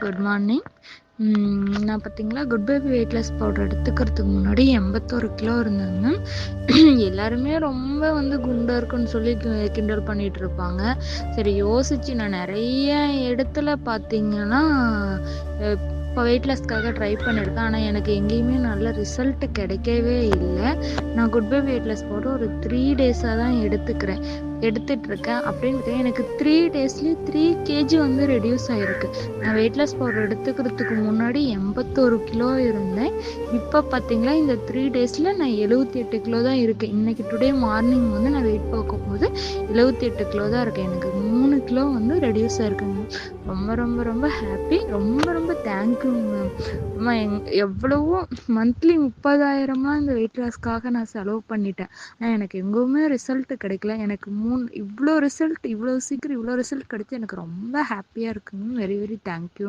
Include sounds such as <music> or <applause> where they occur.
Good morning நான் பார்த்தீங்களா good baby weightless powder எடுத்துக்கிறதுக்கு முன்னாடி எண்பத்தோரு கிலோ இருந்தாங்க <clears throat> எல்லாருமே ரொம்ப வந்து குண்டாக இருக்குன்னு சொல்லி கி- கிண்டல் பண்ணிட்டு இருப்பாங்க. சரி யோசிச்சு நான் நிறைய இடத்துல பார்த்தீங்கன்னா இப்போ வெயிட்லெஸ்க்காக ட்ரை பண்ணியிருக்கேன். ஆனால் எனக்கு எங்கேயுமே நல்ல ரிசல்ட் கிடைக்கவே இல்லை. நான் குட் பை வெயிட்லெஸ் போட்டு ஒரு த்ரீ டேஸாக தான் எடுத்துக்கிறேன். எடுத்துட்ருக்கேன் அப்படின்னு எனக்கு த்ரீ டேஸ்லேயே த்ரீ கேஜி வந்து ரெடியூஸ் ஆகிருக்கு நான் வெயிட்லெஸ் பவுடர் எடுத்துக்கிறதுக்கு முன்னாடி எண்பத்தோரு கிலோ இருந்தேன். இப்போ பார்த்தீங்களா இந்த த்ரீ டேஸில் நான் எழுபத்தி எட்டு கிலோ தான் இருக்கேன் இன்னைக்கு டுடே மார்னிங் வந்து நான் வெயிட் பார்க்கும்போது எழுபத்தி எட்டு கிலோ தான் இருக்கேன் எனக்கு மூணு கிலோ வந்து ரெடியூஸ் ஆயிருக்குங்க. ரொம்ப ரொம்ப ரொம்ப ஹாப்பி ரொம்ப ரொம்ப தேங்க்யூ மேம் அம்மா எங் எவ்வளவோ மந்த்லி முப்பதாயிரம்லாம் இந்த வெயிட் லாஸ்க்காக நான் செலவு பண்ணிட்டேன். ஆனால் எனக்கு எங்கேயுமே ரிசல்ட் கிடைக்கல. எனக்கு மூணு இவ்வளோ ரிசல்ட் இவ்வளோ சீக்கிரம் இவ்வளோ ரிசல்ட் கிடைச்சி எனக்கு ரொம்ப ஹாப்பியாக இருக்குங்க. Very very thank you